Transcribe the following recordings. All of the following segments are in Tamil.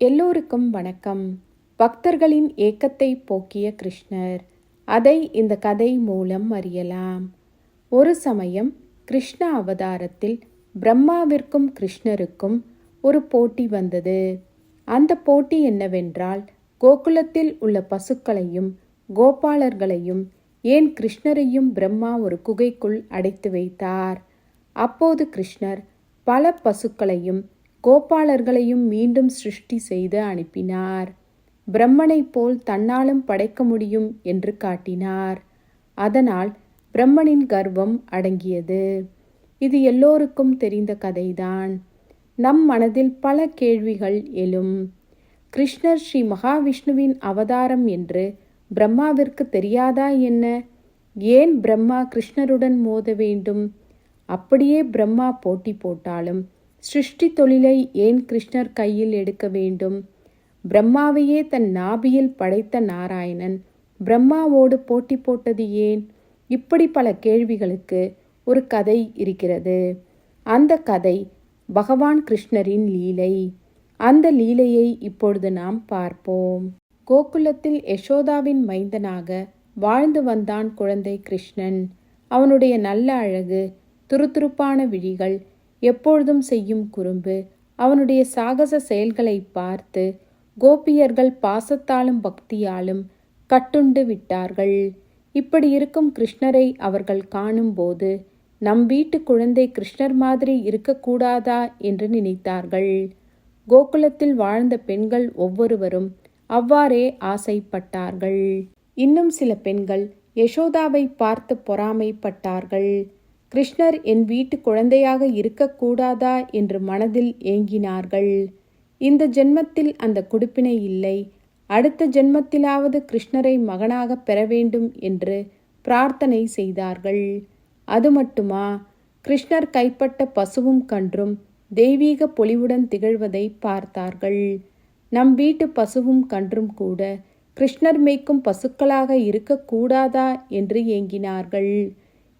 எல்லோருக்கும் வணக்கம். பக்தர்களின் ஏக்கத்தை போக்கிய கிருஷ்ணர். அதை இந்த கதை மூலம் அறியலாம். ஒரு சமயம் கிருஷ்ண அவதாரத்தில் பிரம்மாவிற்கும் கிருஷ்ணருக்கும் ஒரு போட்டி வந்தது. அந்த போட்டி என்னவென்றால் கோகுலத்தில் உள்ள பசுக்களையும் கோபாலர்களையும் ஏன் கிருஷ்ணரையும் பிரம்மா ஒரு குகைக்குள் அடைத்து வைத்தார்? அப்போது கிருஷ்ணர் பல பசுக்களையும் கோபாலர்களையும் மீண்டும் சிருஷ்டி செய்து அனுப்பினார். பிரம்மனைப் போல் தன்னாலும் படைக்க முடியும் என்று காட்டினார். அதனால் பிரம்மனின் கர்வம் அடங்கியது. இது எல்லோருக்கும் தெரிந்த கதைதான். நம் மனதில் பல கேள்விகள் எழும். கிருஷ்ணர் ஸ்ரீ மகாவிஷ்ணுவின் அவதாரம் என்று பிரம்மாவிற்கு தெரியாதா என்ன? ஏன் பிரம்மா கிருஷ்ணருடன் மோத வேண்டும்? அப்படியே பிரம்மா போட்டி போட்டாலும் சிருஷ்டி தொழிலை ஏன் கிருஷ்ணர் கையில் எடுக்க வேண்டும்? பிரம்மாவையே தன் நாபியில் படைத்த நாராயணன் பிரம்மாவோடு போட்டி போட்டது ஏன்? இப்படி பல கேள்விகளுக்கு ஒரு கதை இருக்கிறது. அந்த கதை பகவான் கிருஷ்ணரின் லீலை. அந்த லீலையை இப்பொழுது நாம் பார்ப்போம். கோகுலத்தில் யசோதாவின் மைந்தனாக வாழ்ந்து வந்தான் குழந்தை கிருஷ்ணன். அவனுடைய நல்ல அழகு துருதுருப்பான விழிகள் எப்பொழுதும் செய்யும் குறும்பு அவனுடைய சாகச செயல்களை பார்த்து கோபியர்கள் பாசத்தாலும் பக்தியாலும் கட்டுண்டு விட்டார்கள். இப்படி இருக்கும் கிருஷ்ணரை அவர்கள் காணும்போது நம் வீட்டு குழந்தை கிருஷ்ணர் மாதிரி இருக்கக்கூடாதா என்று நினைத்தார்கள். கோகுலத்தில் வாழ்ந்த பெண்கள் ஒவ்வொருவரும் அவ்வாறே ஆசைப்பட்டார்கள். இன்னும் சில பெண்கள் யசோதாவை பார்த்து பொறாமைப்பட்டார்கள். கிருஷ்ணர் என் வீட்டு குழந்தையாக இருக்கக்கூடாதா என்று மனதில் ஏங்கினார்கள். இந்த ஜென்மத்தில் அந்த குடுப்பினை இல்லை. அடுத்த ஜென்மத்திலாவது கிருஷ்ணரை மகனாக பெற வேண்டும் என்று பிரார்த்தனை செய்தார்கள். அது மட்டுமா? கிருஷ்ணர் கைப்பட்ட பசுவும் கன்றும் தெய்வீக பொலிவுடன் திகழ்வதை பார்த்தார்கள். நம் வீட்டு பசுவும் கன்றும் கூட கிருஷ்ணர் மேய்க்கும் பசுக்களாக இருக்கக்கூடாதா என்று ஏங்கினார்கள்.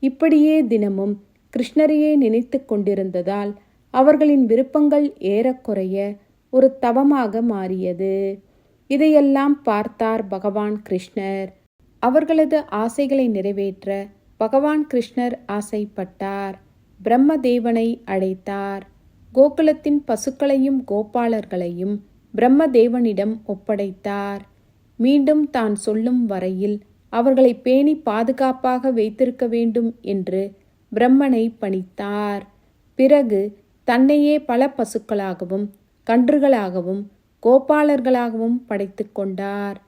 இப்படியே தினமும் கிருஷ்ணரையே நினைத்து கொண்டிருந்ததால் அவர்களின் விருப்பங்கள் ஏறக்குறைய ஒரு தவமாக மாறியது. இதையெல்லாம் பார்த்தார் பகவான் கிருஷ்ணர். அவர்களது ஆசைகளை நிறைவேற்ற பகவான் கிருஷ்ணர் ஆசைப்பட்டார். பிரம்மதேவனை அழைத்தார். கோகுலத்தின் பசுக்களையும் கோபாலர்களையும் பிரம்மதேவனிடம் ஒப்படைத்தார். மீண்டும் தான் சொல்லும் வரையில் அவர்களை பேணி பாதுகாப்பாக வைத்திருக்க வேண்டும் என்று பிரம்மனை பணித்தார். பிறகு தன்னையே பல பசுக்களாகவும் கன்றுகளாகவும் கோபாலர்களாகவும் படைத்து கொண்டார்.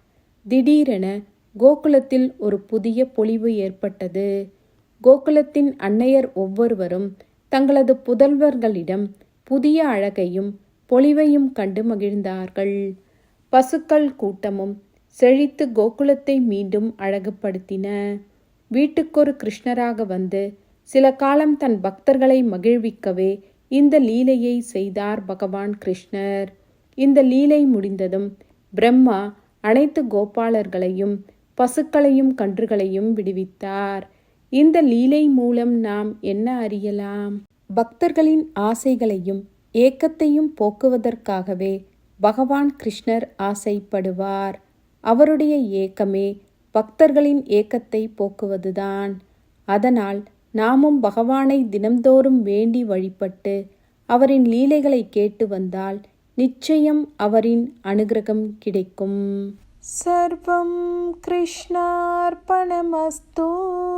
திடீரென கோகுலத்தில் ஒரு புதிய பொலிவு ஏற்பட்டது. கோகுலத்தின் அன்னையர் ஒவ்வொருவரும் தங்களது புதல்வர்களிடம் புதிய அழகையும் பொலிவையும் கண்டு மகிழ்ந்தார்கள். பசுக்கள் கூட்டமும் செழித்து கோகுலத்தை மீண்டும் அழகுபடுத்தின. வீட்டுக்கொரு கிருஷ்ணராக வந்து சில காலம் தன் பக்தர்களை மகிழ்விக்கவே இந்த லீலையை செய்தார் பகவான் கிருஷ்ணர். இந்த லீலை முடிந்ததும் பிரம்மா அனைத்து கோபாலர்களையும் பசுக்களையும் கன்றுகளையும் விடுவித்தார். இந்த லீலை மூலம் நாம் என்ன அறியலாம்? பக்தர்களின் ஆசைகளையும் ஏக்கத்தையும் போக்குவதற்காகவே பகவான் கிருஷ்ணர் ஆசைப்படுவார். அவருடைய ஏக்கமே பக்தர்களின் ஏக்கத்தை போக்குவதுதான். அதனால் நாமும் பகவானை தினம்தோறும் வேண்டி வழிபட்டு அவரின் லீலைகளை கேட்டு வந்தால் நிச்சயம் அவரின் அனுகிரகம் கிடைக்கும். சர்வம் கிருஷ்ணார்பணமஸ்தூ.